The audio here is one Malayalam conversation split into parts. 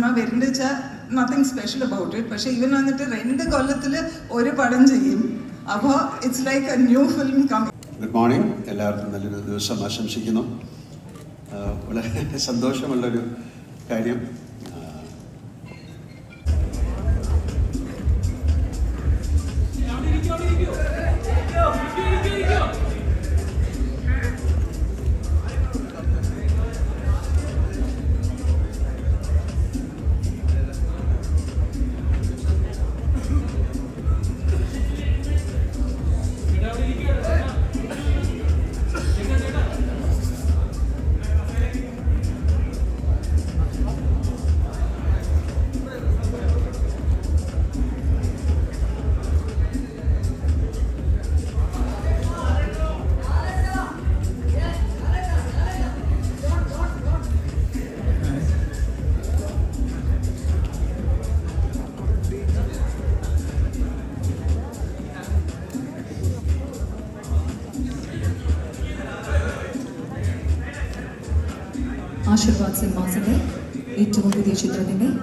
സിനിമ വരുന്നത് വെച്ചാൽ നത്തിങ് സ്പെഷ്യൽ അബൌട്ട് ഇറ്റ് പക്ഷേ ഇവൻ വന്നിട്ട് രണ്ട് കൊല്ലത്തിൽ ഒരു പടം ചെയ്യും. അപ്പോൾ it's like a new film coming good morning എല്ലാവർക്കും നല്ലൊരു ദിവസം ആശംസിക്കുന്നു. വളരെ സന്തോഷമുള്ളൊരു കാര്യം. Thank ആശീർവാദ്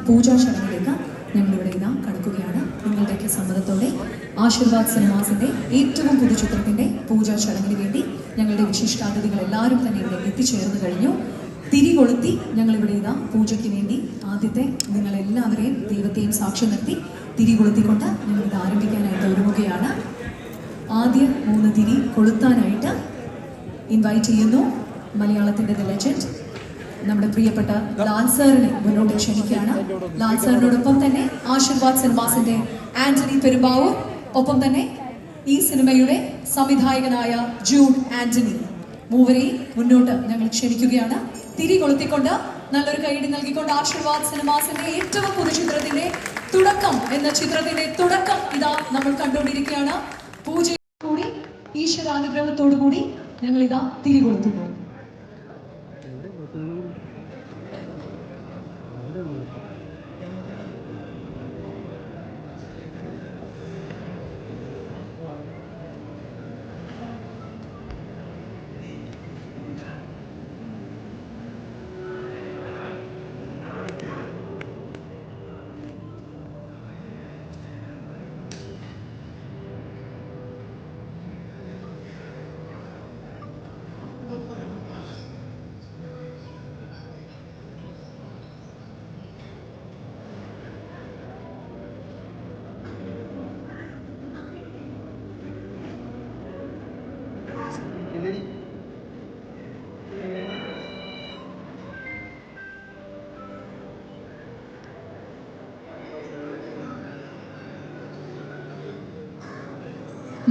പൂജാ ചടങ്ങിലേക്ക് ഞങ്ങളിവിടെ ഇതാ കടക്കുകയാണ്. നിങ്ങളുടെയൊക്കെ സമ്മതത്തോടെ ആശീർവാദ് സിനിമാസിന്റെ ഏറ്റവും പുതു ചിത്രത്തിന്റെ പൂജാ ചടങ്ങിന് വേണ്ടി ഞങ്ങളുടെ വിശിഷ്ടാതിഥികൾ എല്ലാവരും തന്നെ ഇവിടെ എത്തിച്ചേർന്ന് കഴിഞ്ഞു. തിരി കൊളുത്തി ഞങ്ങളിവിടെ ഇതാ പൂജയ്ക്ക് വേണ്ടി ആദ്യത്തെ നിങ്ങളെല്ലാവരെയും ദൈവത്തെയും സാക്ഷ്യം നിർത്തി തിരി കൊളുത്തിക്കൊണ്ട് ഞങ്ങളിത് ആരംഭിക്കാനായിട്ട് ഒരുങ്ങുകയാണ്. ആദ്യ മൂന്ന് തിരി കൊളുത്താനായിട്ട് ഇൻവൈറ്റ് ചെയ്യുന്നു. മലയാളത്തിന്റെ ദ ലെജൻഡ് നമ്മുടെ പ്രിയപ്പെട്ട ലാൽ സാറിനെ മുന്നോട്ട് ക്ഷണിക്കുകയാണ്. ലാൽ സാറിനോടൊപ്പം തന്നെ ആശീർവാദ് സിനിമാസിന്റെ ആന്റണി പെരുമ്പാവൂർ ഒപ്പം തന്നെ ഈ സിനിമയുടെ സംവിധായകനായ ജൂൺ ആന്റണി. മൂവരെയും മുന്നോട്ട് ഞങ്ങൾ ക്ഷണിക്കുകയാണ്. തിരി കൊളുത്തിക്കൊണ്ട് നല്ലൊരു കൈയടി നൽകിക്കൊണ്ട് ആശീർവാദ് സിനിമാസിന്റെ ഏറ്റവും പുതു ചിത്രത്തിന്റെ തുടക്കം എന്ന ചിത്രത്തിന്റെ തുടക്കം ഇതാ നമ്മൾ കണ്ടുകൊണ്ടിരിക്കുകയാണ്. പൂജ കൂടി ഈശ്വരാനുഗ്രഹത്തോടു കൂടി ഞങ്ങൾ ഇതാ തിരി കൊളുത്തുന്നു.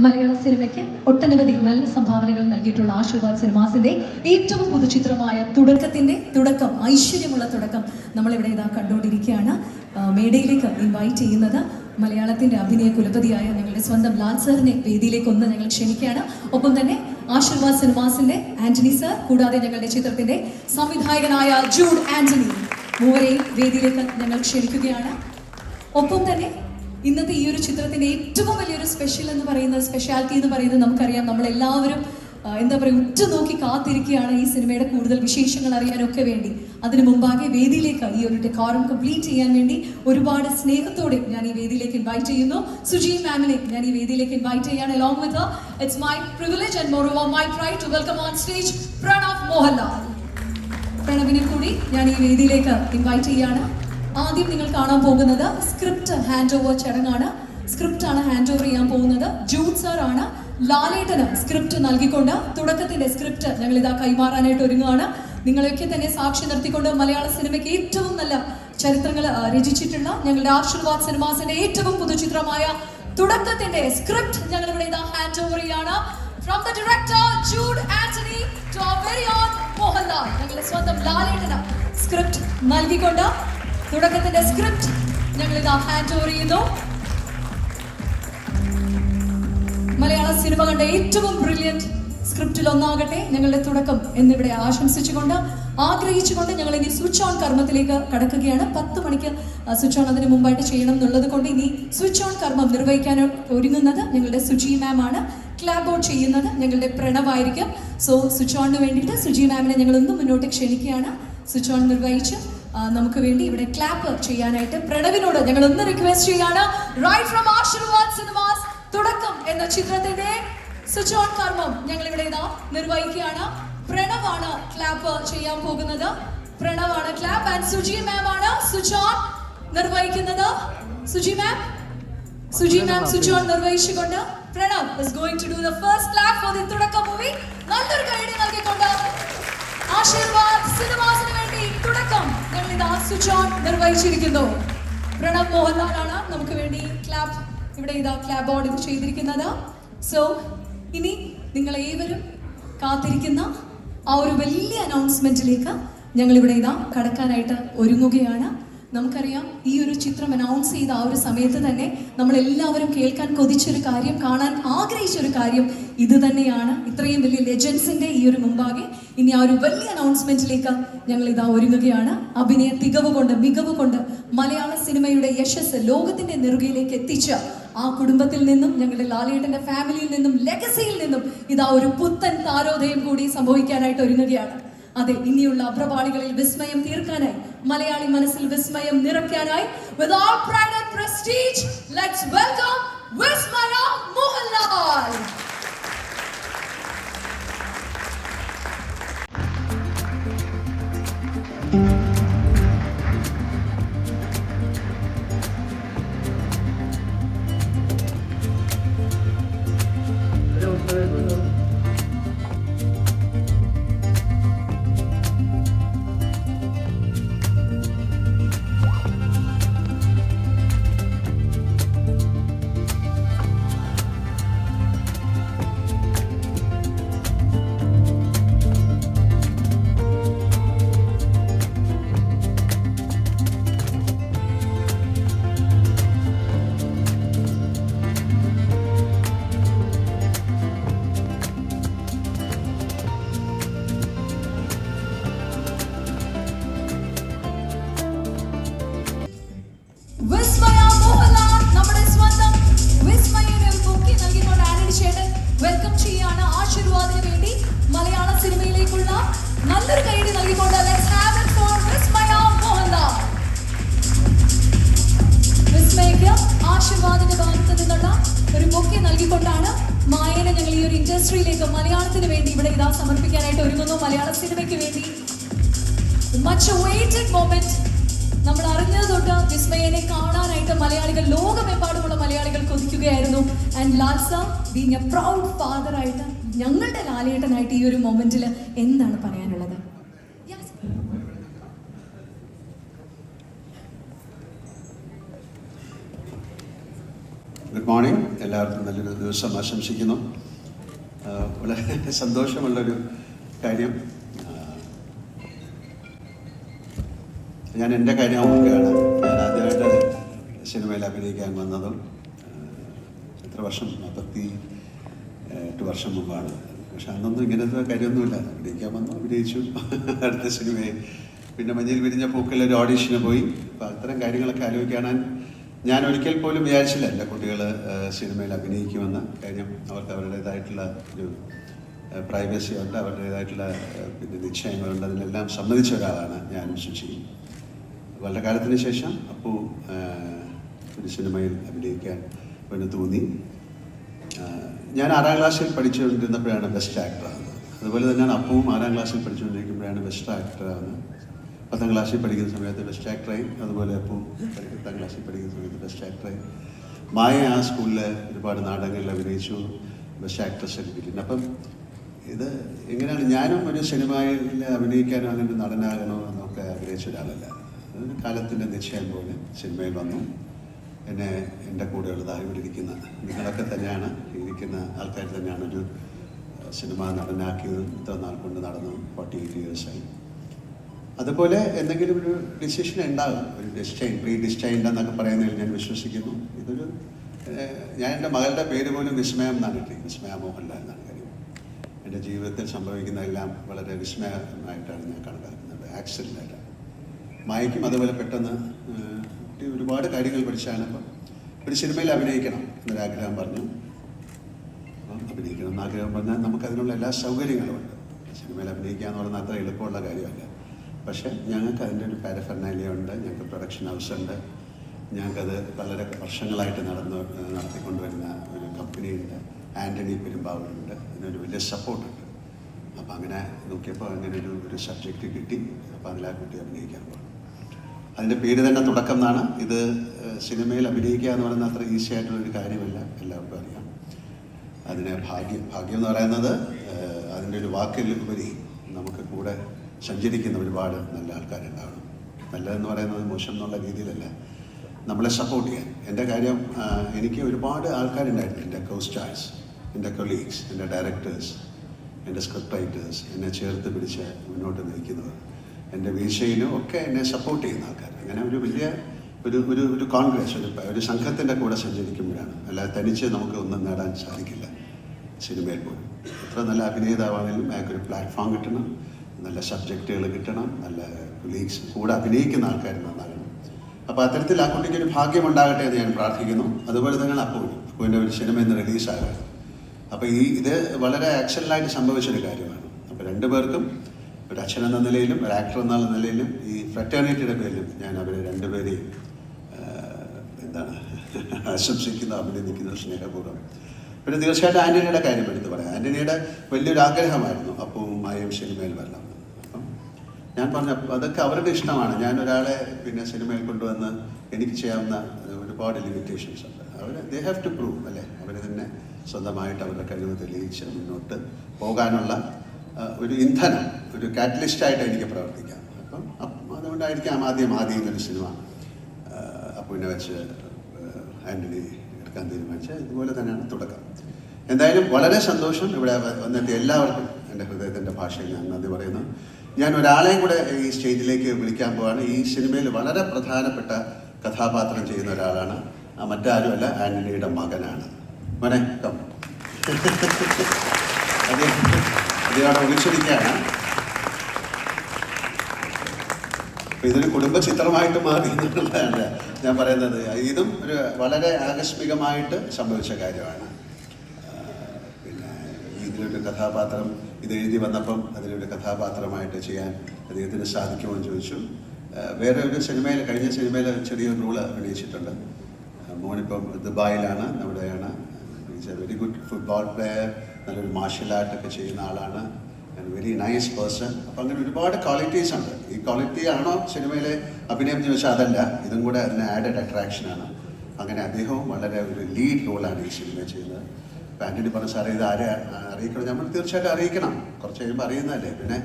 മലയാള സിനിമയ്ക്ക് ഒട്ടനവധി നല്ല സംഭാവനകൾ നൽകിയിട്ടുള്ള ആശീർവാദ് സിനിമാസിന്റെ ഏറ്റവും പുതുചിത്രമായ തുടക്കത്തിന്റെ തുടക്കം ഐശ്വര്യമുള്ള തുടക്കം നമ്മളിവിടെ ഇതാ കണ്ടുകൊണ്ടിരിക്കുകയാണ്. മേടയിലേക്ക് ഇൻവൈറ്റ് ചെയ്യുന്നത് മലയാളത്തിന്റെ അഭിനയ കുലപതിയായ ഞങ്ങളുടെ സ്വന്തം ലാൽ സാറിനെ വേദിയിലേക്ക് ഒന്ന് ഞങ്ങൾ ക്ഷണിക്കുകയാണ്. ഒപ്പം തന്നെ ആശീർവാദ് സിനിമാസിന്റെ ആന്റണി സാർ കൂടാതെ ഞങ്ങളുടെ ചിത്രത്തിന്റെ സംവിധായകനായ ജൂഡ് ആന്റണി മൂവരെയും വേദിയിലേക്ക് ഞങ്ങൾ ക്ഷണിക്കുകയാണ്. ഒപ്പം തന്നെ ഇന്നത്തെ ഈ ഒരു ചിത്രത്തിന്റെ ഏറ്റവും വലിയൊരു സ്പെഷ്യൽ എന്ന് പറയുന്നത് സ്പെഷ്യാലിറ്റി എന്ന് പറയുന്നത് നമുക്കറിയാം. നമ്മൾ എല്ലാവരും എന്താ പറയുക ഉറ്റുനോക്കി കാത്തിരിക്കുകയാണ് ഈ സിനിമയുടെ കൂടുതൽ വിശേഷങ്ങൾ അറിയാനൊക്കെ വേണ്ടി. അതിനു മുമ്പാകെ വേദിയിലേക്ക് ഈ ഒരു ഡെക്കോറം കംപ്ലീറ്റ് ചെയ്യാൻ വേണ്ടി ഒരുപാട് സ്നേഹത്തോടെ ഞാൻ ഈ വേദിയിലേക്ക് ഇൻവൈറ്റ് ചെയ്യുന്നു. സുജി മാമിനെ ഞാൻ ഈ വേദിയിലേക്ക് ഇൻവൈറ്റ് ചെയ്യാൻ along with it's my privilege and more my try to welcome on stage Pranav Mohanlal പ്രണവിനെ കൂടി ഞാൻ ഈ വേദിയിലേക്ക് ഇൻവൈറ്റ് ചെയ്യാണ്. ആദ്യം നിങ്ങൾ കാണാൻ പോകുന്നത് സ്ക്രിപ്റ്റ് ഹാൻഡ് ഓവർ ചടങ്ങാണ്. സ്ക്രിപ്റ്റ് ആണ് ഹാൻഡ് ഓവർ ചെയ്യാൻ പോകുന്നത്. ജൂഡ് സാർ ആണ് ലാലേട്ടന് സ്ക്രിപ്റ്റ് നൽകിക്കൊണ്ട് തുടക്കത്തിന്റെ സ്ക്രിപ്റ്റ് ഞങ്ങൾ ഇതാ കൈമാറാനായിട്ട് ഒരുങ്ങുകയാണ്. നിങ്ങളെയൊക്കെ തന്നെ സാക്ഷി നിർത്തിക്കൊണ്ട് മലയാള സിനിമയ്ക്ക് ഏറ്റവും നല്ല ചരിത്രങ്ങൾ രചിച്ചിട്ടുള്ള ഞങ്ങളുടെ ആശീർവാദ് സിനിമാസിന്റെ ഏറ്റവും പുതുചിത്രമായ തുടക്കത്തിന്റെ സ്ക്രിപ്റ്റ് ഞങ്ങൾ ഇവിടെ ഇതാ ഹാൻഡ് ഓവർ ചെയ്യാണ് from the director Jude Antony to very on Mohanlal ഞങ്ങളുടെ സ്വന്തം ലാലേട്ടന് സ്ക്രിപ്റ്റ് നൽകിക്കൊണ്ട് തുടക്കത്തിന്റെ സ്ക്രിപ്റ്റ് ഞങ്ങൾ ഇതാ ഹാൻഡ് ഓവർ ചെയ്യുന്നു. മലയാള സിനിമ കണ്ട ഏറ്റവും ബ്രില്യന്റ് സ്ക്രിപ്റ്റിൽ ഒന്നാകട്ടെ ഞങ്ങളുടെ തുടക്കം എന്നിവിടെ ആശംസിച്ചുകൊണ്ട് ആഗ്രഹിച്ചുകൊണ്ട് ഞങ്ങൾ ഇനി സ്വിച്ച് ഓൺ കർമ്മത്തിലേക്ക് കടക്കുകയാണ്. പത്ത് മണിക്ക് സ്വിച്ച് ഓൺ അതിന് മുമ്പായിട്ട് ചെയ്യണം എന്നുള്ളത് കൊണ്ട് ഇനി സ്വിച്ച് ഓൺ കർമ്മം നിർവഹിക്കാൻ ഒരുങ്ങുന്നത് ഞങ്ങളുടെ സുജി മാം ആണ്. ക്ലാബ് ഔട്ട് ചെയ്യുന്നത് ഞങ്ങളുടെ പ്രണവായിരിക്കും. സോ സ്വിച്ച് ഓണിന് വേണ്ടിയിട്ട് സുജി മാമിനെ ഞങ്ങൾ ഒന്ന് മുന്നോട്ട് ക്ഷണിക്കുകയാണ്. സ്വിച്ച് ഓൺ നിർവഹിച്ച് നമുക്ക് വേണ്ടി ഇവിടെ ക്ലാപ്പ് ചെയ്യാനായിട്ട് പ്രണവിനോട് ഞങ്ങൾ ഒന്ന് റിക്വസ്റ്റ് ചെയ്യാണ്. റൈറ്റ് ഫ്രം ആശീർവാദ് സിനിമാസ് തുടക്കം എന്ന ചിത്രത്തിന്റെ സ്വിച്ച് ഓൺ കർമ്മം ഞങ്ങൾ ഇവിടെ ഇതാ നിർവഹിക്കുകയാണ്. പ്രണവാണ് ക്ലാപ്പ് ചെയ്യാൻ പോകുന്നത്. പ്രണവാണ് ക്ലാപ്പ് ആൻഡ് സുജി മാം ആണ് സ്വിച്ച് ഓൺ നിർവഹിക്കുന്നത്. Suji ma'am Suji ma'am switch on നിർവഹിച്ചുകൊണ്ട് Pranav is going to do the first clap for the Thudakkam movie നല്ലൊരു കൈഡി നൽകിക്കൊണ്ട് ആശീർവാദ് സിനിമാസിന് വേണ്ടി തുടക്കം. സ്വിച്ച് ഓൺ നിർവഹിച്ചിരിക്കുന്നു. പ്രണവ് മോഹൻലാലാണ് നമുക്ക് വേണ്ടി ക്ലാബ് ഇവിടെ ഇതാ ക്ലാബ് ഓൺ ചെയ്തിരിക്കുന്നത്. സോ ഇനി നിങ്ങൾ ഏവരും കാത്തിരിക്കുന്ന ആ ഒരു വലിയ അനൗൺസ്മെന്റിലേക്ക് ഞങ്ങൾ ഇവിടെ ഇതാ കടക്കാനായിട്ട് ഒരുങ്ങുകയാണ്. നമുക്കറിയാം ഈ ഒരു ചിത്രം അനൗൺസ് ചെയ്ത ആ ഒരു സമയത്ത് തന്നെ നമ്മൾ എല്ലാവരും കേൾക്കാൻ കൊതിച്ചൊരു കാര്യം കാണാൻ ആഗ്രഹിച്ചൊരു കാര്യം ഇത് തന്നെയാണ് ഇത്രയും വലിയ ലെജൻസിന്റെ ഈ ഒരു മുമ്പാകെ ഇനി ആ ഒരു വലിയ അനൗൺസ്മെന്റിലേക്ക് ഞങ്ങൾ ഇതാ ഒരുങ്ങുകയാണ്. അഭിനയ തികവ് കൊണ്ട് മികവ് കൊണ്ട് മലയാള സിനിമയുടെ യശസ് ലോകത്തിന്റെ നെറുകയിലേക്ക് എത്തിച്ച ആ കുടുംബത്തിൽ നിന്നും ഞങ്ങളുടെ ലാലേട്ടന്റെ ഫാമിലിയിൽ നിന്നും ലെഗസിയിൽ നിന്നും ഇതാ ഒരു പുത്തൻ താരോദയം കൂടി സംഭവിക്കാനായിട്ട് ഒരുങ്ങുകയാണ്. അതെ ഇനിയുള്ള അപ്രപാളികളിൽ വിസ്മയം തീർക്കാനായി മലയാളി മനസ്സിൽ വിസ്മയം നിറയ്ക്കാനായി with all prestige let's welcome Vismaya Mohanlal Vismaya നമ്മൾ അറിഞ്ഞത് തൊട്ട് വിസ്മയനെ കാണാനായിട്ട് മലയാളികൾ ലോകമെമ്പാടുമുള്ള മലയാളികൾ കൊതിക്കുകയായിരുന്നു. ആൻഡ് ലാൽസ ബീങ് എ പ്രൗഡ് ഫാദർ ആയിട്ട് ഞങ്ങളുടെ ലാലേട്ടനായിട്ട് ഈ ഒരു മൊമെന്റിൽ എന്താണ് പറയാനുള്ളത്? ഗുഡ് മോർണിംഗ് എല്ലാവർക്കും നല്ലൊരു ദിവസം ആശംസിക്കുന്നു. വളരെ സന്തോഷമുള്ളൊരു കാര്യം ആ, ഞാൻ എന്റെ കാര്യം ഓർക്കുകയാണ് ഞാൻ ആദ്യമായിട്ട് സിനിമയിൽ അഭിനയിക്കാൻ വന്നതും എത്ര വർഷം നാൽപ്പത്തി എട്ട് വർഷം മുമ്പാണ്. പക്ഷെ അന്നൊന്നും ഇങ്ങനത്തെ കാര്യമൊന്നുമില്ല. അഭിനയിക്കാൻ വന്നു അഭിനയിച്ചു. അടുത്ത സിനിമയെ പിന്നെ മഞ്ഞിൽ വിരിഞ്ഞ പൂക്കളിൽ ഒരു ഓഡീഷന് പോയി. അപ്പോൾ അത്തരം കാര്യങ്ങളൊക്കെ ആലോചിക്കാനാൻ ഞാൻ ഒരിക്കൽ പോലും വിചാരിച്ചില്ല എന്റെ കുട്ടികൾ സിനിമയിൽ അഭിനയിക്കുമെന്ന്. കാര്യം അവർക്ക് അവരുടേതായിട്ടുള്ള ഒരു പ്രൈവസി ഉണ്ട് അവരുടേതായിട്ടുള്ള പിന്നെ നിശ്ചയങ്ങളുണ്ട്. അതിനെല്ലാം സമ്മതിച്ച ഒരാളാണ് ഞാൻ ശുചിയും വളരെ കാലത്തിന് ശേഷം അപ്പോൾ ഒരു സിനിമയിൽ അഭിനയിക്കാൻ വേണ്ടി തോന്നി. ഞാൻ ആറാം ക്ലാസ്സിൽ പഠിച്ചുകൊണ്ടിരുന്നപ്പോഴാണ് ബെസ്റ്റ് ആക്ടറാകുന്നത് അതുപോലെ തന്നെയാണ് അപ്പവും ആറാം ക്ലാസ്സിൽ പഠിച്ചുകൊണ്ടിരിക്കുമ്പോഴാണ് ബെസ്റ്റ് ആക്ടറാകുന്നത് പത്താം ക്ലാസ്സിൽ പഠിക്കുന്ന സമയത്ത് ബെസ്റ്റ് ആക്ടറായി അതുപോലെ അപ്പവും പത്താം ക്ലാസ്സിൽ പഠിക്കുന്ന സമയത്ത് ബെസ്റ്റ് ആക്ടറായി മായ ആ സ്കൂളിൽ ഒരുപാട് നാടകങ്ങളിൽ അഭിനയിച്ചു. ബെസ്റ്റ് ഒക്കെ കിട്ടിയിട്ടുണ്ട്. അപ്പം ഇത് എങ്ങനെയാണ്? ഞാനും ഒരു സിനിമയിൽ അഭിനയിക്കാനോ അങ്ങനെ നടനാകണോ എന്നൊക്കെ ആഗ്രഹിച്ച ഒരാളല്ല. കാലത്തിന്റെ നിശ്ചയം പോലെ സിനിമയിൽ വന്നു. എന്നെ എന്റെ കൂടെ ഉള്ളതായി ഇവിടെ ഇരിക്കുന്ന നിങ്ങളൊക്കെ തന്നെയാണ് ഇരിക്കുന്ന ആൾക്കാർ തന്നെയാണ് ഒരു സിനിമ നടനാക്കിയത് ഇത്ര നാൾ കൊണ്ട് നടന്നു ഫോർട്ടി എയ്റ്റ് ഇയേഴ്സായി അതുപോലെ എന്തെങ്കിലും ഒരു ഡിസിഷൻ ഉണ്ടാകും. ഒരു ഡിസ്റ്റൈൻ പ്രീ ഡിസ്റ്റൈൻഡ് എന്നൊക്കെ പറയുന്നതിൽ ഞാൻ വിശ്വസിക്കുന്നു. ഇതൊരു ഞാൻ എന്റെ മകളുടെ പേര് പോലും വിസ്മയം എന്നാണ് ഇട്ടത് വിസ്മയ മോഹൻലാൽ എന്നാണ് കാര്യം. എന്റെ ജീവിതത്തിൽ സംഭവിക്കുന്നതെല്ലാം വളരെ വിസ്മയമായിട്ടാണ് ഞാൻ കണക്കാക്കുന്നത്. ആക്സിഡന്റായിട്ടാണ് മായയ്ക്കും അതേപോലെ പെട്ടെന്ന് കുട്ടി ഒരുപാട് കാര്യങ്ങൾ പഠിച്ചാണ്. അപ്പം ഒരു സിനിമയിൽ അഭിനയിക്കണം എന്നൊരാഗ്രഹം പറഞ്ഞു. അപ്പം അഭിനയിക്കണം എന്നാഗ്രഹം പറഞ്ഞാൽ നമുക്കതിനുള്ള എല്ലാ സൗകര്യങ്ങളും ഉണ്ട്. സിനിമയിൽ അഭിനയിക്കുക എന്ന് പറഞ്ഞാൽ അത്ര എളുപ്പമുള്ള കാര്യമല്ല. പക്ഷേ ഞങ്ങൾക്ക് അതിന്റെ ഒരു പാരഫർണാലിയുണ്ട് ഞങ്ങൾക്ക് പ്രൊഡക്ഷൻ ഹൗസ് ഉണ്ട്. ഞങ്ങൾക്കത് വളരെ വർഷങ്ങളായിട്ട് നടന്ന് നടത്തിക്കൊണ്ടുവരുന്ന ഒരു കമ്പനിയുണ്ട് ആന്റണി പെരുമ്പാവൂരുണ്ട്. അതിനൊരു വലിയ സപ്പോർട്ടുണ്ട് അപ്പോൾ അങ്ങനെ നോക്കിയപ്പോൾ അങ്ങനെ ഒരു ഒരു സബ്ജക്റ്റ് കിട്ടി. അപ്പോൾ അതിലാ കുട്ടി അഭിനയിക്കാൻ പോകും അതിന്റെ പേര് തന്നെ തുടക്കം എന്നാണ്. ഇത് സിനിമയിൽ അഭിനയിക്കുക എന്ന് പറയുന്നത് അത്ര ഈസി ആയിട്ടുള്ളൊരു കാര്യമല്ല. എല്ലാവർക്കും അറിയാം. അതിന് ഭാഗ്യം ഭാഗ്യം എന്ന് പറയുന്നത് അതിന്റെ ഒരു വാക്കിൽ ഉപരി നമുക്ക് കൂടെ സഞ്ചരിക്കുന്ന ഒരുപാട് നല്ല ആൾക്കാരുണ്ടാവണം. നല്ലതെന്ന് പറയുന്നത് മോശം എന്നുള്ള രീതിയിലല്ല. നമ്മളെ സപ്പോർട്ട് ചെയ്യാൻ. എന്റെ കാര്യം എനിക്ക് ഒരുപാട് ആൾക്കാരുണ്ടായിരുന്നു. എന്റെ കോ സ്റ്റാർസ് എന്റെ കൊളീഗ്സ് എന്റെ ഡയറക്ടേഴ്സ് എന്റെ സ്ക്രിപ്റ്റ് റൈറ്റേഴ്സ് എന്നെ ചേർത്ത് പിടിച്ച് മുന്നോട്ട് നയിക്കുന്നവർ എന്റെ വീഴ്ചയിലും ഒക്കെ എന്നെ സപ്പോർട്ട് ചെയ്യുന്ന ആൾക്കാർ. അങ്ങനെ ഒരു വലിയ ഒരു ഒരു ഒരു കോൺഗ്രസ് ഒരു ഒരു സംഘത്തിന്റെ കൂടെ സഞ്ചരിക്കുമ്പോഴാണ്. അല്ലാതെ തനിച്ച് നമുക്ക് ഒന്നും നേടാൻ സാധിക്കില്ല സിനിമയിൽ പോലും. എത്ര നല്ല അഭിനേതാവാണെങ്കിലും അയാൾക്കൊരു പ്ലാറ്റ്ഫോം കിട്ടണം നല്ല സബ്ജക്റ്റുകൾ കിട്ടണം നല്ല കൊളീഗ്സ് കൂടെ അഭിനയിക്കുന്ന ആൾക്കാർ നന്നാകണം. അപ്പോൾ അത്തരത്തിൽ ആ കുട്ടിക്ക് ഒരു ഭാഗ്യം ഉണ്ടാകട്ടെ എന്ന് ഞാൻ പ്രാർത്ഥിക്കുന്നു. അതുപോലെ തന്നെ അപ്പോൾ അപ്പോൾ ഒരു സിനിമ ഇന്ന് റിലീസാകാറ് അപ്പോൾ ഈ ഇത് വളരെ ആക്ഷനിലായിട്ട് സംഭവിച്ചൊരു കാര്യമാണ്. അപ്പോൾ രണ്ടുപേർക്കും ഒരു അച്ഛൻ എന്ന നിലയിലും ഒരു ആക്ടർ എന്നുള്ള നിലയിലും ഈ ഫ്രറ്റേണിറ്റിയുടെ പേരിലും ഞാൻ അവരെ രണ്ടുപേരെയും എന്താണ് ആശംസിക്കുന്ന അഭിനന്ദിക്കുന്ന സ്നേഹപൂർവം. പിന്നെ തീർച്ചയായിട്ടും ആന്റണിയുടെ കാര്യം എടുത്ത് പറയാം. ആന്റണിയുടെ വലിയൊരു ആഗ്രഹമായിരുന്നു അപ്പവും മായയും സിനിമയിൽ വരണം. അപ്പം ഞാൻ പറഞ്ഞ അതൊക്കെ അവരുടെ ഇഷ്ടമാണ്. ഞാൻ ഒരാളെ പിന്നെ സിനിമയിൽ കൊണ്ടുവന്ന് എനിക്ക് ചെയ്യാവുന്ന ഒരുപാട് ലിമിറ്റേഷൻസ് ഉണ്ട്. അവർ ദേ ഹാവ് ടു പ്രൂവ് അല്ലേ? അവർ തന്നെ സ്വന്തമായിട്ട് അവരുടെ കഴിവ് തെളിയിച്ച് മുന്നോട്ട് പോകാനുള്ള ഒരു ഇന്ധനം ഒരു കാറ്റലിസ്റ്റായിട്ട് എനിക്ക് പ്രവർത്തിക്കാം അപ്പം അതുകൊണ്ടായിരിക്കാം ആദ്യം ആദ്യം എന്നൊരു സിനിമ അപ്പുവിനെ വെച്ച് ആന്റണി എടുക്കാൻ തീരുമാനിച്ചത്. ഇതുപോലെ തന്നെയാണ് തുടക്കം. എന്തായാലും വളരെ സന്തോഷം ഇവിടെ വന്നെത്തിയ എല്ലാവർക്കും എന്റെ ഹൃദയത്തിന്റെ ഭാഷയിൽ ഞാൻ നന്ദി പറയുന്നു. ഞാൻ ഒരാളെയും കൂടെ ഈ സ്റ്റേജിലേക്ക് വിളിക്കാൻ പോവാണ്. ഈ സിനിമയിൽ വളരെ പ്രധാനപ്പെട്ട കഥാപാത്രം ചെയ്യുന്ന ഒരാളാണ്. ആ മറ്റാരുമല്ല ആന്റണിയുടെ മകനാണ്. മോനെ കം അദ്ദേഹം അദ്ദേഹം വിളിച്ചിരിക്കുകയാണ്. ഇതിന് കുടുംബ ചിത്രമായിട്ട് മാറി എന്നുള്ളതാണ് ഞാൻ പറയുന്നത്. ഇതും ഒരു വളരെ ആകസ്മികമായിട്ട് സംഭവിച്ച കാര്യമാണ്. പിന്നെ ഇതിലൊരു കഥാപാത്രം ഇത് എഴുതി വന്നപ്പം അതിലൊരു കഥാപാത്രമായിട്ട് ചെയ്യാൻ അദ്ദേഹത്തിന് സാധിക്കുമെന്ന് ചോദിച്ചു. വേറെ ഒരു സിനിമയിൽ കഴിഞ്ഞ സിനിമയിൽ ചെറിയൊരു റോൾ അഭിനയിച്ചിട്ടുണ്ട്. മോണിപ്പം ദുബായിലാണ് നമ്മുടെയാണ് വെരി ഗുഡ് ഫുട്ബോൾ പ്ലെയർ നല്ലൊരു മാർഷ്യൽ ആർട്ടൊക്കെ ചെയ്യുന്ന ആളാണ്. ആൻഡ് വെരി നൈസ് പേഴ്സൺ അപ്പം അങ്ങനെ ഒരുപാട് ക്വാളിറ്റീസ് ഉണ്ട്. ഈ ക്വാളിറ്റി ആണോ സിനിമയിലെ അഭിനയം എന്ന് ചോദിച്ചാൽ അതല്ല. ഇതും കൂടെ അതിന് ആഡഡ് അട്രാക്ഷനാണ് അങ്ങനെ അദ്ദേഹവും വളരെ ഒരു ലീഡ് റോളാണ് ഈ സിനിമ ചെയ്യുന്നത്. അപ്പം ആന്റണി പറഞ്ഞ സാറേ ഇത് ആരെ അറിയിക്കണം? നമ്മൾ തീർച്ചയായിട്ടും അറിയിക്കണം. കുറച്ച് കഴിയുമ്പോൾ അറിയുന്നതല്ലേ? പിന്നെ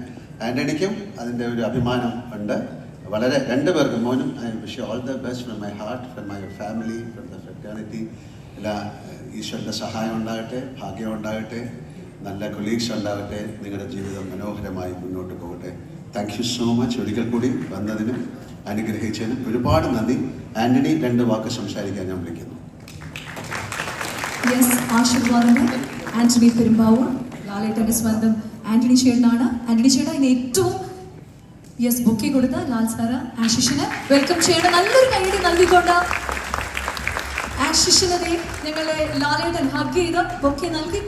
ആന്റണിക്കും അതിന്റെ ഒരു അഭിമാനം ഉണ്ട്. വളരെ രണ്ടുപേർക്കും മോനും I wish all the best from my heart from my family from the fraternity എല്ലാ ഈശ്വരന്റെ സഹായം ഉണ്ടാകട്ടെ ഭാഗ്യം ഉണ്ടാകട്ടെ നല്ല കൊളീഗ്സ് ഉണ്ടാകട്ടെ നിങ്ങളുടെ ജീവിതം മനോഹരമായി മുന്നോട്ട് പോകട്ടെ. താങ്ക് യു സോ മച്ച് ഒരിക്കൽ കൂടി വന്നതിന് അനുഗ്രഹിച്ചതിന് ഒരുപാട് നന്ദി. ആന്റണി രണ്ട് വാക്ക് സംസാരിക്കാൻ ഞാൻ വിളിക്കുന്നു. യെസ് ആന്റണി ആന്റണി ചേട്ടനാണ്. ആന്റണി ഏറ്റവും യെസ് ബുക്കി കൊടുത്ത ലാൽ സാറ് ആശിഷിന്. വെൽക്കം ചെയ്യണം നല്ലൊരു കൈയടി നൽകിക്കൊണ്ട് ആശിഷിനെ ഞങ്ങളെ ലാലേട്ടൻ ഹഗ് ചെയ്ത് ബൊക്കെ നൽകി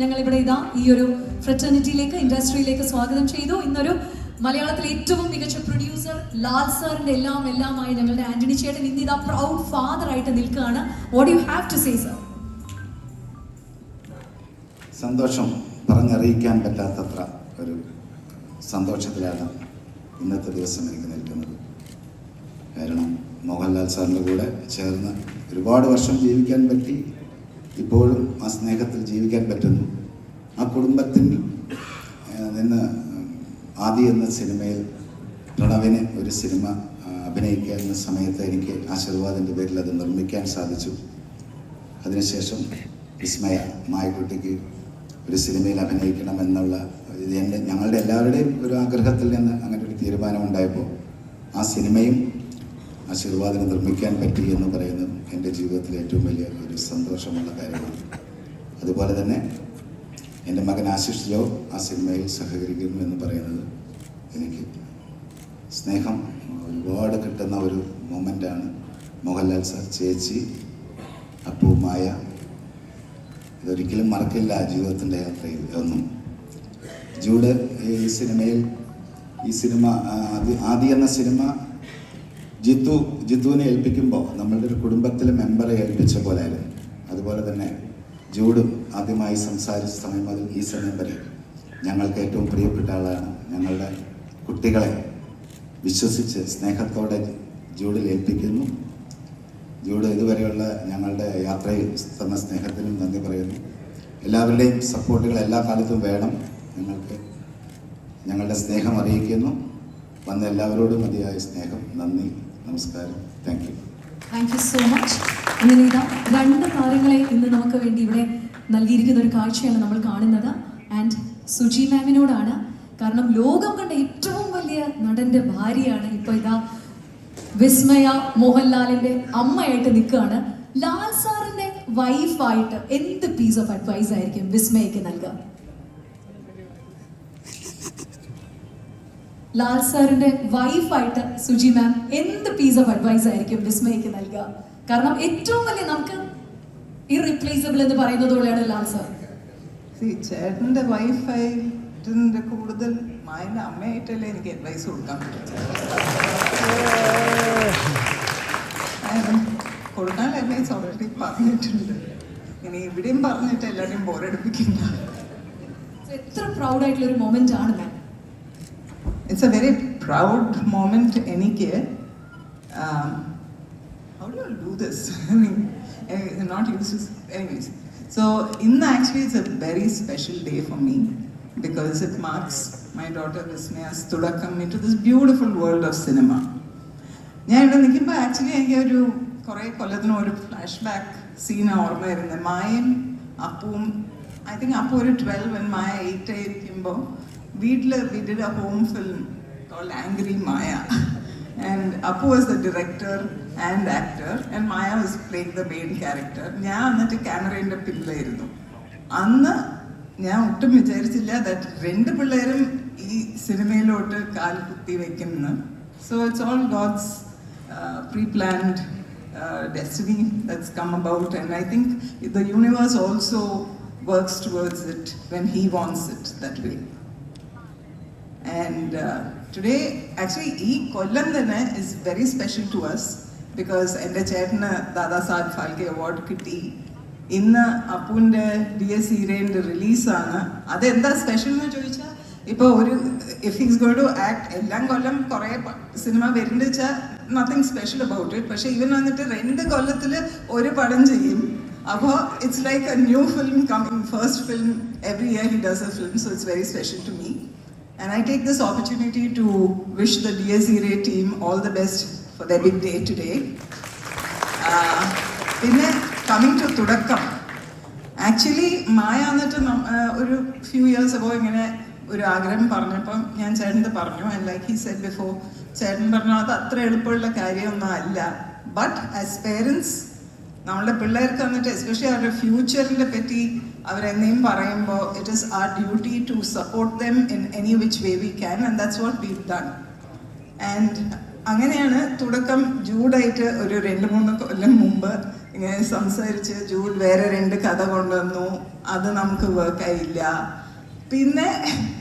ഞങ്ങൾ ഇവിടെ ഇതാ ഈ ഒരു ഫ്രറ്റേണിറ്റിയിലേക്ക് ഇൻഡസ്ട്രിയിലേക്ക് സ്വാഗതം ചെയ്തു. ഇന്നൊരു മലയാളത്തിലെ ഏറ്റവും മികച്ച പ്രൊഡ്യൂസർ ലാൽ സാറിന്റെ എല്ലാം എല്ലാമായി ഞങ്ങളുടെ ആന്റണി ചേട്ടൻ ഇന്ന് ഇതാ പ്രൗഡ് ഫാദർ ആയിട്ട് നിൽക്കുകയാണ്. What you have to say sir സന്തോഷം പറഞ്ഞറിയിക്കാൻ പറ്റാത്തത്ര ഒരു സന്തോഷത്തിലാണ് ഇന്നത്തെ ദിവസം എനിക്ക് നിൽക്കുന്നത് കാരണം മോഹൻലാൽ സാറിന്റെ കൂടെ ചേർന്ന് ഒരുപാട് വർഷം ജീവിക്കാൻ പറ്റി. ഇപ്പോഴും ആ സ്നേഹത്തിൽ ജീവിക്കാൻ പറ്റുന്നു. ആ കുടുംബത്തിൽ നിന്ന് ആദി എന്ന സിനിമയിൽ പ്രണവിന് ഒരു സിനിമ അഭിനയിക്കുന്ന സമയത്ത് എനിക്ക് ആശീർവാദിന്റെ പേരിൽ അത് നിർമ്മിക്കാൻ സാധിച്ചു. അതിനുശേഷം വിസ്മയ മായക്കുട്ടിക്ക് ഒരു സിനിമയിൽ അഭിനയിക്കണം എന്നുള്ള എന്റെ ഞങ്ങളുടെ എല്ലാവരുടെയും ഒരു ആഗ്രഹത്തിൽ നിന്ന് അങ്ങനെ ഒരു തീരുമാനമുണ്ടായപ്പോൾ ആ സിനിമയും ആശീർവാദിനെ നിർമ്മിക്കാൻ പറ്റി എന്ന് പറയുന്നത് എന്റെ ജീവിതത്തിൽ ഏറ്റവും വലിയ ഒരു സന്തോഷമുള്ള കാര്യമാണ്. അതുപോലെ തന്നെ എന്റെ മകൻ ആശിഷ് ജോ ആ സിനിമയിൽ സഹകരിക്കുന്നു എന്ന് പറയുന്നത് എനിക്ക് സ്നേഹം ഒരുപാട് കിട്ടുന്ന ഒരു മൊമെന്റാണ്. മോഹൻലാൽ സാർ ചേച്ചി അപ്പുമായ ഇതൊരിക്കലും മറക്കില്ല ജീവിതത്തിന്റെ യാത്രയിൽ ഒന്നും. ജൂഡ് ഈ സിനിമയിൽ ഈ സിനിമ ആദി- ആദി എന്ന സിനിമ ജിത്തു ജിത്തുവിനെ ഏൽപ്പിക്കുമ്പോൾ നമ്മളുടെ ഒരു കുടുംബത്തിലെ മെമ്പറെ ഏൽപ്പിച്ച പോലെ അതുപോലെ തന്നെ ജൂഡും ആദ്യമായി സംസാരിച്ച സമയം മുതൽ ഈ സമയം വരെ ഞങ്ങൾക്ക് ഏറ്റവും പ്രിയപ്പെട്ട ആളാണ്. ഞങ്ങളുടെ കുട്ടികളെ വിശ്വസിച്ച് സ്നേഹത്തോടെ ജൂഡിൽ ഏൽപ്പിക്കുന്നു. ജൂഡ് ഇതുവരെയുള്ള ഞങ്ങളുടെ യാത്രയിൽ തന്ന സ്നേഹത്തിനും നന്ദി പറയുന്നു. എല്ലാവരുടെയും സപ്പോർട്ടുകൾ എല്ലാ കാലത്തും വേണം. ഞങ്ങൾക്ക് ഞങ്ങളുടെ സ്നേഹം അറിയിക്കുന്നു. വന്ന എല്ലാവരോടും മതിയായ സ്നേഹം നന്ദി. നമസ്കാരം. Thank you thank you so much രണ്ട് താരങ്ങളെ ഇന്ന് നമുക്ക് വേണ്ടി ഇവിടെ നൽകിയിരിക്കുന്ന ഒരു കാഴ്ചയാണ് നമ്മൾ കാണുന്നത്. ആൻഡ് സുജി മാമിനോടാണ്. കാരണം ലോകം കണ്ട ഏറ്റവും വലിയ നടന്റെ ഭാര്യയാണ് ഇപ്പൊ ഇതാ വിസ്മയ മോഹൻലാലിന്റെ അമ്മയായിട്ട് നിൽക്കുകയാണ്. ലാൽ സാറിന്റെ വൈഫായിട്ട് എന്ത് പീസ് ഓഫ് അഡ്വൈസ് ആയിരിക്കും വിസ്മയക്ക് നൽകുക? ലാൽ സാറിന്റെ വൈഫായിട്ട് സുജി മാം എന്ത് പീസ് ഓഫ് അഡ്വൈസ് ആയിരിക്കും വിസ്മയക്ക് നൽകുക? കാരണം ഏറ്റവും വലിയ നമുക്ക് ഇറീപ്ലേസബിൾ എന്ന് പറയുന്നത് പോലെയാണ് ലാൽ സാർ. ചേട്ടന്റെ വൈഫായിട്ടിന്റെ കൂടുതൽ മായന്റെ അമ്മയായിട്ടല്ലേ എനിക്ക് അഡ്വൈസ് കൊടുക്കാൻ പറ്റും കൊടുക്കാൻ അഡ്വൈസ് ഓൾറെഡി പറഞ്ഞിട്ടുണ്ട്. ഇനി ഇവിടെയും പറഞ്ഞിട്ട് എല്ലാവരെയും ബോറടിപ്പിക്കണ്ട എത്ര പ്രൗഡായിട്ടുള്ള ഒരു മൊമെന്റ് ആണ് ma'am it's a very proud moment എനിക്ക് how do do this not use anyways so ഇന്ന് actually it's a very special day for me because it marks my daughter Vismaya's Thudakkam into this beautiful world of cinema ഞാൻ ഇവിടെ നിൽക്കുമ്പോൾ ആക്ച്വലി എനിക്ക് ഒരു കുറേ കൊല്ലത്തിന് ഒരു ഫ്ലാഷ് ബാക്ക് സീൻ ഓർമ്മ വരുന്നത്. മായയും അപ്പവും ഐ തിങ്ക് അപ്പു ഒരു ട്വൽവ് മായ എയ്റ്റ് ആയിരിക്കുമ്പോൾ വീട്ടിൽ we did home film called angry Maya and Appu was the director and actor and Maya was playing the main character ഞാൻ എന്നിട്ട് ക്യാമറേന്റെ പിന്നിലായിരുന്നു. അന്ന് ഞാൻ ഒട്ടും വിചാരിച്ചില്ല ദാറ്റ് രണ്ട് പിള്ളേരും ഈ സിനിമയിലോട്ട് കാൽ കുത്തി വയ്ക്കുന്നു so it's all God's pre planned destiny that's come about and I think the universe also works towards it when he wants it that way and today actually ഈ കൊല്ലം തന്നെ is very special to us because എന്റെ ചേട്ടന് ദാദാ സാഹിബ് ഫാൽക്കെ അവാർഡ് കിട്ടി. ഇന്ന് അപ്പുവിന്റെ ഡി എസ് ഹീരേന്റെ റിലീസാണ് അതെന്താ സ്പെഷ്യൽ എന്ന് ചോദിച്ചാൽ ഇപ്പോൾ ഒരു if his go to act എല്ലാം കൊല്ലം കുറേ സിനിമ വരുന്നുണ്ട് വെച്ചാൽ നത്തിങ് സ്പെഷ്യൽ അബൌട്ട് ഇറ്റ് പക്ഷേ ഇവൻ വന്നിട്ട് രണ്ട് കൊല്ലത്തിൽ ഒരു പടം ചെയ്യും. അപ്പോൾ it's like a new film coming first film every year he does a film so it's very special to me And I take this opportunity to wish the DSERA team all the best for their big day today. Uh, പിന്നെ coming to Thudakkam. Actually Maya എന്നിട്ട് ഒരു ഫ്യൂ ഇയേഴ്സ് അബോ ഇങ്ങനെ ഒരു ആഗ്രഹം പറഞ്ഞപ്പം ഞാൻ ചേട്ടന്റെ പറഞ്ഞു. And like he said before ചേട്ടൻ പറഞ്ഞു അത് അത്ര എളുപ്പമുള്ള കാര്യമൊന്നും അല്ല. ബട്ട് ആസ് പേരൻസ് നമ്മളുടെ പിള്ളേർക്ക് വന്നിട്ട് എസ്പെഷ്യലി അവരുടെ ഫ്യൂച്ചറിനെ പറ്റി അവരെന്നെയും പറയുമ്പോൾ it is our duty to support them in any which way we can and that's what we done and അങ്ങനെയാണ് തുടക്കം ജൂഡായിട്ട് ഒരു രണ്ട് മൂന്ന് കൊല്ലം മുമ്പ് ഇങ്ങനെ സംസാരിച്ച് ജൂഡ് വേറെ രണ്ട് കഥ കൊണ്ടുവന്നു. അത് നമുക്ക് വർക്കായില്ല പിന്നെ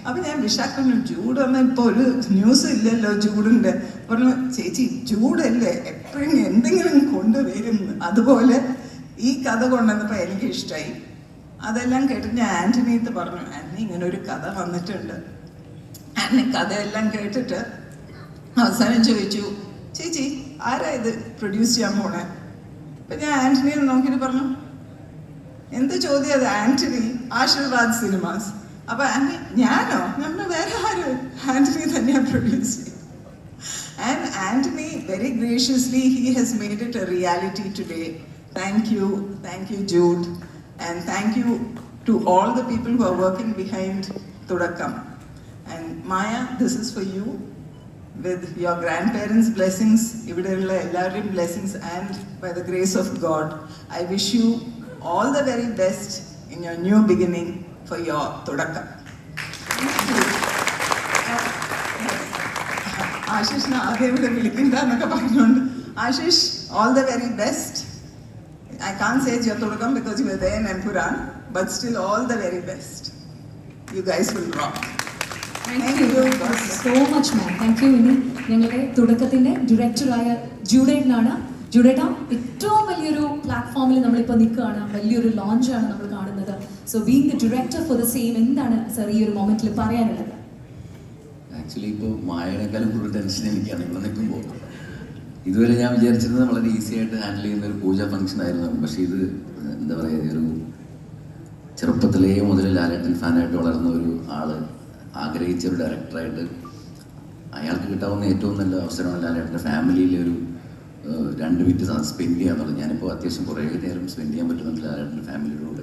അപ്പൊ ഞാൻ വിശാഖനു ജൂഡ് വന്ന ഇപ്പൊ ഒരു ന്യൂസ് ഇല്ലല്ലോ ജൂഡിന്റെ. പറഞ്ഞു ചേച്ചി ജൂഡല്ലേ എപ്പോഴും എന്തെങ്കിലും കൊണ്ടുവരും. അതുപോലെ ഈ കഥ കൊണ്ടുവന്നപ്പോ എനിക്ക് ഇഷ്ടമായി അതെല്ലാം കേട്ടിട്ട് ഞാൻ ആന്റണിയത്ത് പറഞ്ഞു ആന്റണി ഇങ്ങനെ ഒരു കഥ വന്നിട്ടുണ്ട്. ആന്റണി കഥയെല്ലാം കേട്ടിട്ട് അവസാനം ചോദിച്ചു ചേച്ചി ആരാ ഇത് പ്രൊഡ്യൂസ് ചെയ്യാൻ പോണേ? അപ്പൊ ഞാൻ ആന്റണിയെ നോക്കിട്ട് പറഞ്ഞു എന്ത് ചോദ്യം അത് ആന്റണി? ആശീർവാദ് സിനിമാസ്. അപ്പൊ ആന്റണി ഞാനോ? നമ്മൾ വേറെ ആരും ആന്റണി തന്നെയാ പ്രൊഡ്യൂസ് ചെയ്യും and Antony very graciously he has made it a reality today thank you thank you Jude And thank you to all the people who are working behind തുടക്കം and Maya this is for you with your grandparents' blessings, ഇവിടെയുള്ള എല്ലാവരുടെയും blessings, and by the grace of God, I wish you all the very best in your new beginning for your തുടക്കം. ആശിഷിനെ ആദ്യം ഇവിടെ വിളിക്കണ്ട എന്നൊക്കെ പറഞ്ഞുകൊണ്ട് Ashish all the very best I can say your Thudakkam because you they N Empuraan but still all the very best you guys will rock Thank you so much ma'am thank you ഇനി ഞങ്ങളുടെ തുടക്കത്തിന്റെ ഡയറക്ടറായ ജൂഡേറ്റിനാണ് ജൂഡേട്ട ഏറ്റവും വലിയൊരു പ്ലാറ്റ്ഫോമിൽ നമ്മളിപ്പോൾ നിൽക്കുകയാണ്. വലിയൊരു ലോഞ്ചാണ് നമ്മൾ കാണുന്നത്. So being the director for the same എന്താണ് സർ ഈ ഒരു മൊമെന്റിൽ പറയാനുള്ളത്? ആക്ച്വലി ഇപ്പോൾ മായനേക്കാളും കൂടുതൽ ടെൻഷൻ എനിക്കാണ് ഇവിടെ നിൽക്കുമ്പോൾ ഇതുവരെ ഞാൻ വിചാരിച്ചിരുന്നത് വളരെ ഈസി ആയിട്ട് ഹാൻഡിൽ ചെയ്യുന്ന ഒരു പൂജ ഫംഗ്ഷൻ ആയിരുന്നു. പക്ഷേ ഇത് എന്താ പറയുക ഒരു ചെറുപ്പത്തിലേ മുതൽ ലാലേട്ടൻ ഫാനായിട്ട് വളർന്ന ഒരു ആൾ ആഗ്രഹിച്ച ഒരു ഡയറക്ടറായിട്ട് അയാൾക്ക് കിട്ടാവുന്ന ഏറ്റവും നല്ല അവസരമാണ് ലാലേട്ടന്റെ ഫാമിലിയിലെ ഒരു രണ്ട് മിനിറ്റ് സ്പെൻഡ് ചെയ്യാന്നുള്ളത്. ഞാനിപ്പോൾ അത്യാവശ്യം കുറേ നേരം സ്പെൻഡ് ചെയ്യാൻ പറ്റുന്നുണ്ട് ലാലേട്ടന്റെ ഫാമിലിയുടെ